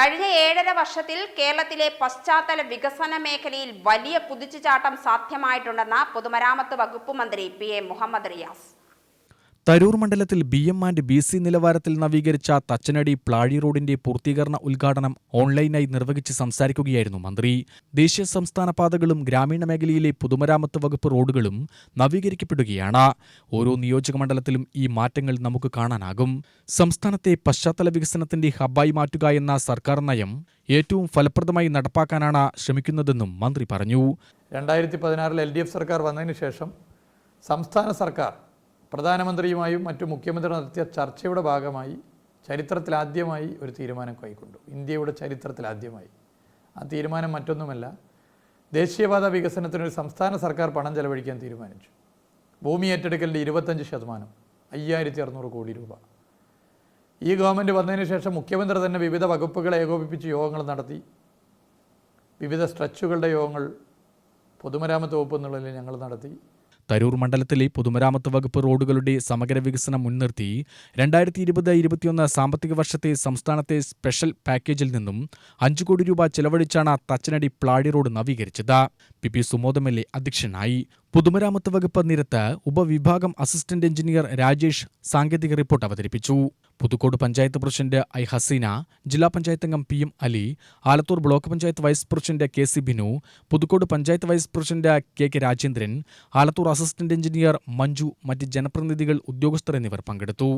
കഴിഞ്ഞ ഏഴര വർഷത്തിൽ കേരളത്തിലെ പശ്ചാത്തല വികസന മേഖലയിൽ വലിയ കുതിച്ചുചാട്ടം സാധ്യമായിട്ടുണ്ടെന്ന് പൊതുമരാമത്ത് വകുപ്പ് മന്ത്രി പി എ മുഹമ്മദ് റിയാസ്. തരൂർ മണ്ഡലത്തിൽ B M and B C നിലവാരത്തിൽ നവീകരിച്ച തച്ചനടി പ്ലാഴി റോഡിന്റെ പൂർത്തീകരണ ഉദ്ഘാടനം ഓൺലൈനായി നിർവഹിച്ച് സംസാരിക്കുകയായിരുന്നു മന്ത്രി. ദേശീയ സംസ്ഥാന പാതകളും ഗ്രാമീണ മേഖലയിലെ പൊതുമരാമത്ത് വകുപ്പ് റോഡുകളും നവീകരിക്കപ്പെടുകയാണ്. ഓരോ നിയോജക മണ്ഡലത്തിലും ഈ മാറ്റങ്ങൾ നമുക്ക് കാണാനാകും. സംസ്ഥാനത്തെ പശ്ചാത്തല വികസനത്തിന്റെ ഹബ്ബായി മാറ്റുക എന്ന സർക്കാർ നയം ഏറ്റവും ഫലപ്രദമായി നടപ്പാക്കാനാണ് ശ്രമിക്കുന്നതെന്നും മന്ത്രി പറഞ്ഞു. രണ്ടായിരത്തി പതിനാറിൽ എൽ ഡി എഫ് സർക്കാർ വന്നതിന് ശേഷം സംസ്ഥാന സർക്കാർ പ്രധാനമന്ത്രിയുമായും മറ്റു മുഖ്യമന്ത്രി നടത്തിയ ചർച്ചയുടെ ഭാഗമായി ചരിത്രത്തിലാദ്യമായി ഒരു തീരുമാനം കൈക്കൊണ്ടു. ഇന്ത്യയുടെ ചരിത്രത്തിലാദ്യമായി ആ തീരുമാനം മറ്റൊന്നുമല്ല ദേശീയപാത വികസനത്തിന് ഒരു സംസ്ഥാന സർക്കാർ പണം ചെലവഴിക്കാൻ തീരുമാനിച്ചു. ഭൂമി ഏറ്റെടുക്കലിന്റെ ഇരുപത്തഞ്ച് ശതമാനം അയ്യായിരത്തി അറുന്നൂറ് കോടി രൂപ. ഈ ഗവൺമെന്റ് വന്നതിന് ശേഷം മുഖ്യമന്ത്രി തന്നെ വിവിധ വകുപ്പുകളെ ഏകോപിപ്പിച്ച് യോഗങ്ങൾ നടത്തി. വിവിധ സ്ട്രെച്ചുകളുടെ യോഗങ്ങൾ പൊതുമരാമത്ത് വകുപ്പ് എന്നുള്ളതിൽ ഞങ്ങൾ നടത്തി. തരൂർ മണ്ഡലത്തിലെ പൊതുമരാമത്ത് വകുപ്പ് റോഡുകളുടെ സമഗ്ര വികസനം മുൻനിർത്തി രണ്ടായിരത്തി ഇരുപത് ഇരുപത്തിയൊന്ന് സാമ്പത്തിക വർഷത്തെ സംസ്ഥാനത്തെ സ്പെഷ്യൽ പാക്കേജിൽ നിന്നും അഞ്ചു കോടി രൂപ ചെലവഴിച്ചാണ് തച്ചനടി പ്ലാഴി റോഡ് നവീകരിച്ചത്. പി പി സുമോദം എ അധ്യക്ഷനായി. പൊതുമരാമത്ത് വകുപ്പ് നിരത്ത് ഉപവിഭാഗം അസിസ്റ്റന്റ് എഞ്ചിനീയർ രാജേഷ് സാങ്കേതിക റിപ്പോർട്ട് അവതരിപ്പിച്ചു. പുതുക്കോട് പഞ്ചായത്ത് പ്രസിഡന്റ് ഐ ഹസീന ജില്ലാ പഞ്ചായത്ത് അംഗം P M Ali Alathur block panchayat vice president K C Binu Puthukkode panchayat vice president K K Rajendran Alathur assistant engineer Manju മറ്റ് ജനപ്രതിനിധികൾ ഉദ്യോഗസ്ഥർ എന്നിവർ പങ്കെടുത്തു.